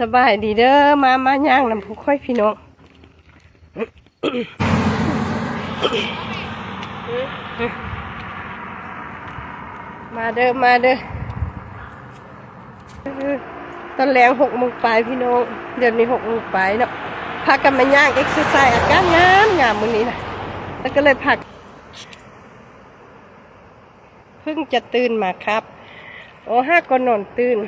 สบายดีเด้อมามาย่างน้ำผู้ค่อยพี่น้องมาเด้อมาเด้อตอนแรงหกโมงปลายพี่น้องเดี๋ยวนี้หกโมงปลายเนาะพากันมาย่างเอ็กซ์ไซส์อากาศงามงามมื้อนี้นะแล้วก็เลยพักเพิ่งจะตื่นมาครับ โอ้ห้าก็นอนตื่น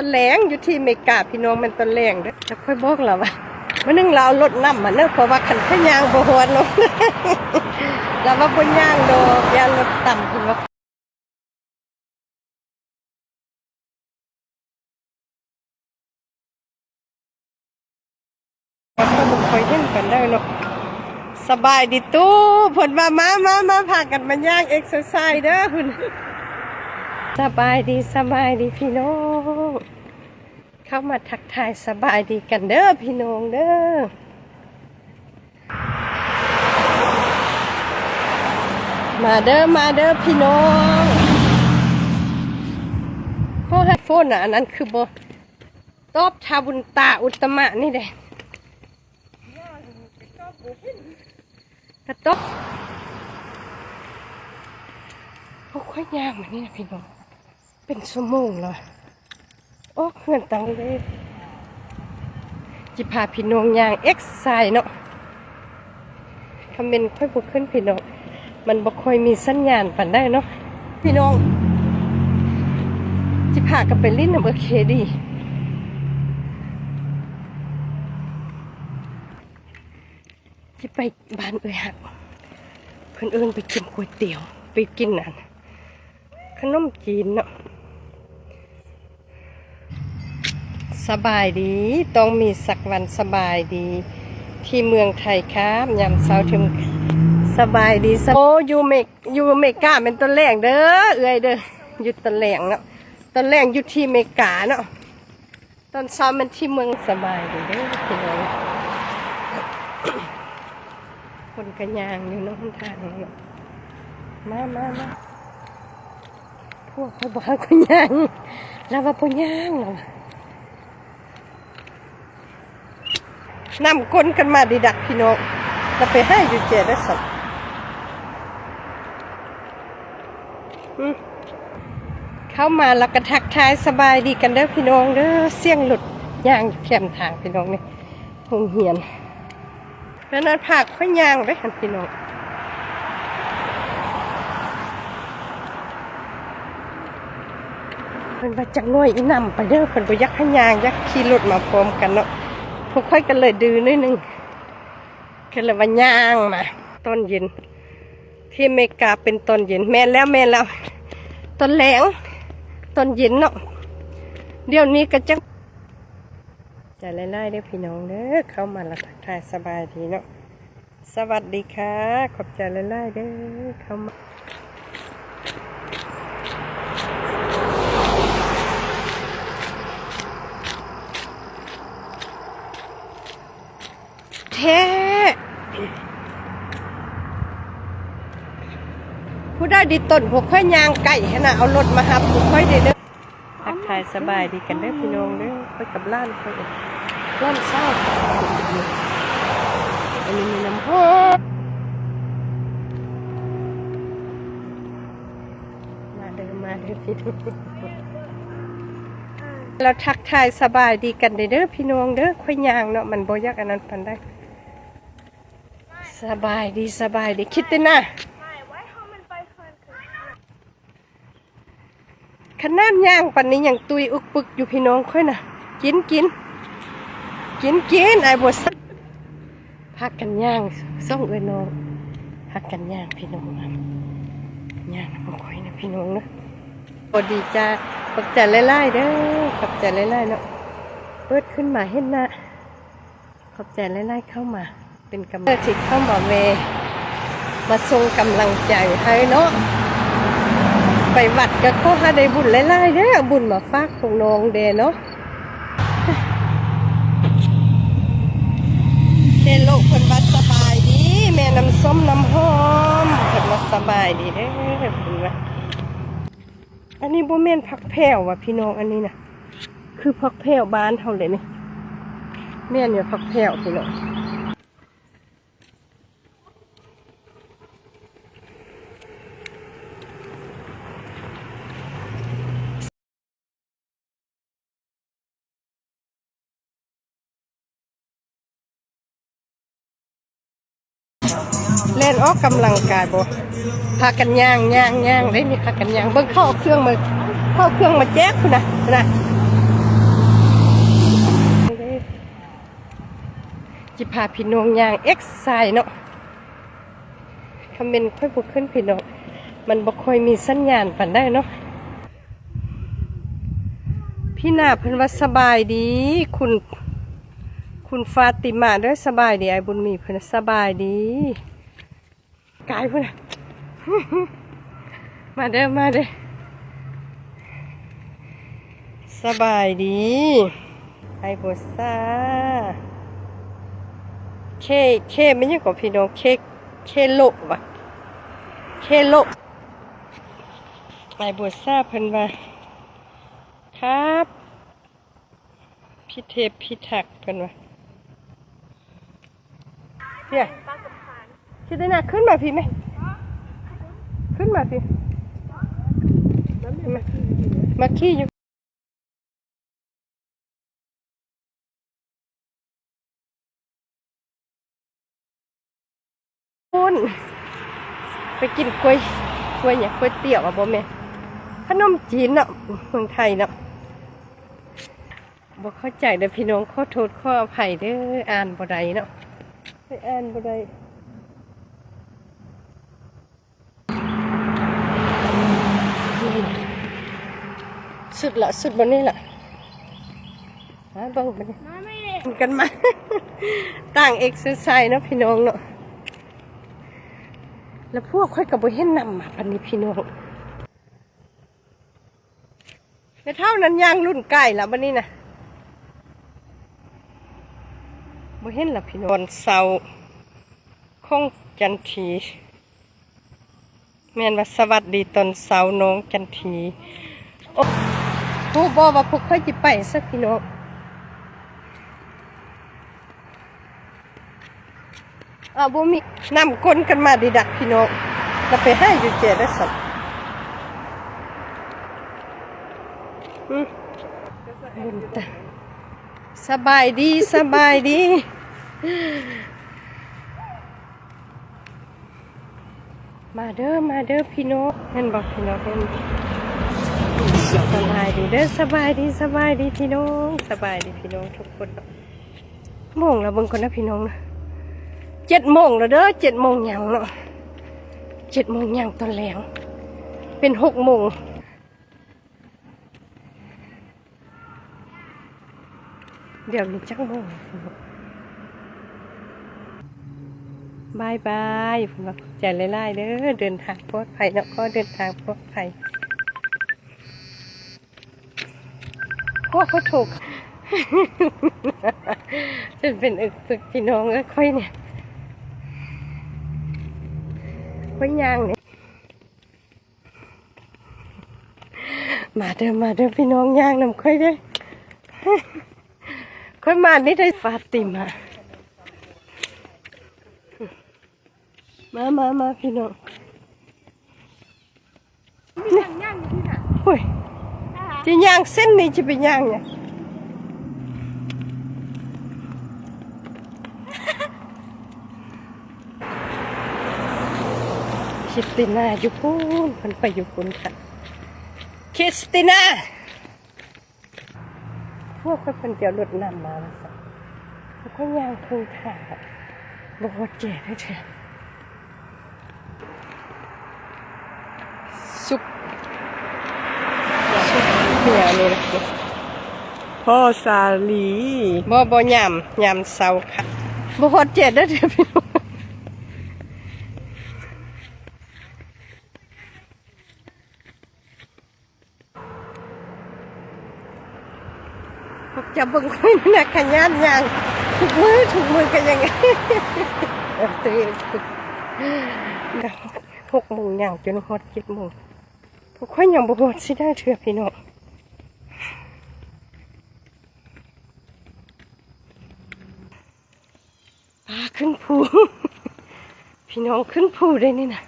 ตอนแรงอยู่ที่เมกาพี่น้องมันตอนแรงเด้อจะค่อยบอกเราว่ามื่อนึงเราเอารถน้ำมาเนอะเพราะว่าขันขยางบ่หวนลงเราว่าบนย่างดยางรถต่ำคุณว่าก็ต้องคอยเห็นกันได้เนาะสบายดีตู้ผลมามามามาพากันมาย่างเอ็กซ์ไซส์เด้อคุณสบายดีสบายดีพี่น้อง เข้ามาทักทายสบายดีกันเด้อพี่น้องเด้อมาเด้อมาเด้อพี่น้องข้อให้โฟนอะอันนั้นคือโบตอบชาบุญตาอุตมะนี่เด้กระตบเขาค่อยยางมานี่นะพี่น้อง เป็นชั่วโมงแล้ว โอ้เงินตังเลยจิพาพี่น้องย่างเอ็กซ์ไซเนาะคำเป็นค่อยบุกขึ้นพี่น้อง มันบ่ค่อยมีสัญญาณปันได้เนาะพี่น้อง จิพากันไปลิ้นน้ำเอเคดีจิไปบ้านเอ้ยหักเพิ่อนเอิ้นไปกินก๋วยเตี๋ยว ไปกินนั่นขนมจีนเนาะ สบายดี ต้องมีสักวันสบายดี ที่เมืองไทยครับยามเช้าถึงสบายดีโอ้ยูเมกยูเมกาเป็นต้นแรงเด้อเอ้ยเด้ออยู่ต้นแรงเนาะต้นแรงอยู่ที่เมกาเนาะตอนเช้ามันที่เมืองสบายดีเด้อพี่น้องคนกันยางอยู่นาะหนทางเนาะมามามาพวกเขาบอกว่ายังเราว่าพยังเรา นำก้นกันมาดีดักพี่น้องเราไปให้อยู่เจได้สักอืมเข้ามาแล้วก็ทักทายสบายดีกันเด้อพี่น้องเด้อเสี่ยงหลุดย่างแคมทางพี่น้องนี่หงเหียนแล้วนั้นผักค่อยย่างไปหันพี่น้องเพิ่นว่าจักน้อยอีนำไปเด้อเพิ่นบ่อยักให้ยางอยักขี่รถมาพร้อมกันเนาะ พวกค่อยกันเลยดื้อนิดนึงก็เลยว่าย่างมาตอนเย็น ที่เมกาเป็นตอนเย็นแม่แล้วแม่แล้วตอนแรงตอนเย็นเนาะเดี๋ยวนี้ก็จะจะไล่ๆเด้พี่น้องเด้อเข้ามาละทักทายสบายดีเนาะสวัสดีค่ะ ขอบใจไล่ๆเด้อเข้ามา แท้ผู้ได้ดีต้นพวกค่อยยางไก่ขนาดเอารถมาหับพวกค่อยเด้อเด้อทักทายสบายดีกันเด้อพี่น้องเด้อค่อยกับล้านค่อยล้านเศร้าอันนี้มีน้ำหอมาเด้อมาเด้อพี่น้องเราทักทายสบายดีกันเด้อพี่น้องเด้อค่อยยางเนาะมันบ่ยักอันนั้นปันได้ สบายดีสบายดีคิดตินะขนาดย่างปันนี้ยังตุยอุกปึกอยู่พี่น้องค่อยนะกินกินกินกินไอ้บทสักพักกันย่างส่งเอ้ยน้องพักกันย่างพี่น้องนะย่างนะบ่ค่อยนะพี่น้องนะพอดีจ้าขอบใจไล่ๆเด้อขอบใจไล่ๆเนาะเปิดขึ้นมาเห็นหนะขอบใจไล่ๆเข้ามา เป็นกำลังที่เข้ามาเว มาส่งกำลังใจให้เนาะไปวัดก็ขอให้ได้บุญไล่ๆเด้อเอาบุญมาฝากของน้องเดเนาะเดโลกเพิ่นว่าสบายดี แม่น้ำส้มน้ำหอมเพิ่นว่าสบายดีเด้อเพิ่นว่าอันนี้บ่แม่นผักแพรวว่ะพี่น้องอันนี้น่ะคือพักแผ่วบ้านเท่าเลยนี่แม่เนี่ยพักแผ่วพี่น้อง เล่นออกกำลังกายบ่พากันย่างย่างย่างได้มีพากันย่างเบิ่งเข้าเอาเครื่องมาเข้าเครื่องมาแจ๊กคุณนะนะจิพาพี่น้องย่างเอ็กซ์ไซเนาะคอมเมนต์ค่อยบุกขึ้นพี่น้องมันบ่ค่อยมีสัญญาณปันได้เนาะพี่นาเพิ่นว่าสบายดี คุณ คุณฟาติมาด้อสบายดีไอ้บุญมีเพิ่นสบายดี กายพุ่นน่ะมาเด้อมาเด้อสบายดีไอ้บซ่าเคเคไม่ใช่ของพี่น้องเคเคโลวะเคโลไอ้บซ่าเพิ่นว่าครับพี่เทพพี่ถักเพิ่นว่าเนี่ย คิดได้นะขึ้นมาพี่ไหมขึ้นมาพี่มาขี้อยู่คุณไปกินกล้วยกล้วยเนี่ยกล้วยเตี๋ยวอะบ่แม่ขนมจีนเนาะเมืองไทยเนาะบ่เข้าใจเด้อพี่น้องขอโทษขออภัยเด้ออ่านบ่ได้เนาะไปอ่านบ่ได้ สุดละสุดบนนี้ละฮะเบังบันนี้กันมา ต่างเอ็กซ์ไซส์เนาะพี่น้องเนาะแล้วพวกค่อยกับบ่เห็นนำมาพันนี้พี่น้องแต่เท่านั้นย่างรุ่นใกล้ละบันนี้นะบ่เห็นละพี่น้องวันเสาร์คงจันทีแม่นว่าสวัสดีตอนเสาร์น้องจันที โอ้ผู้บอว่าพวกค่อยจิไปสักพี่น้องอาบ่มีนำก้นกันมาดีดักพี่น้องเราไปให้อยู่เจได้สักบุญตาสบายดีสบายดีมาเด้อมาเด้อพี่น้องเห็นบอกพี่น้องเห็น สบายดีเด้อสบายดีสบายดีพี่น้องสบายดีพี่น้องทุกคนโมงแล้วเบิ่งคนนะพี่น้องนะเจ็ดโมงแล้วเด้อเจ็ดโมงยังเนาะเจ็ดโมงยังตอนแรงเป็นหกโมงเดี๋ยวนี้จักโมงบายบายผมว่าใจไล่ๆเด้อเดินทางปลอดภัยเนาะก็เดินทางปลอดภัย พวกเขาถูกจนเป็นอึกปึกพี่น้องก็ค่อยเนี่ยค่อยย่างเนี่ยมาเดิมมาเดิมพี่น้องย่างนำค่อยได้อค่อยมานี่ได้ฟาติมามามามาพี่น้องย่างย่างอยู่ที่ไหนโอ้ยนะคะ จะย่างเส้นนี้จะไปย่างเนี่ยคริสติน่าอยู่พูนมันไปอยู่พูนค่ะคริสติน่าพวกเขาเป็นเดียวรถนำมาแล้วสักเขาก็ย่างครึ่งทางอะบอกว่าแก่ได้เถอะสุกสุก เนียวเลยนะพ่อสาลีบ่บ่ยำยำเสาค่ะบ่ฮอดเจ็ดได้อเถอะพี่น้องพวกจะบิ่งคนนักขยันยังถูกมือถูกมือกันยังไงเออตื่นตึกหกโมงย่างจนฮอดเจ็ดโมงพวกคนยังบ่ฮอดสิได้เถอะพี่น้อง ปลาขึ้นภู พี่น้องขึ้นภูได้นี่นะ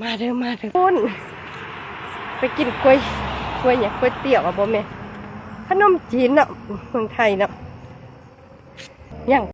มาเด้อมาเด้อปุ้นไปกินกล้วยกล้วยเนี่ยกล้วยเตี๋ยวอะบ่แม่ขนมจีนเนาะเมืองไทยเนาะอย่าง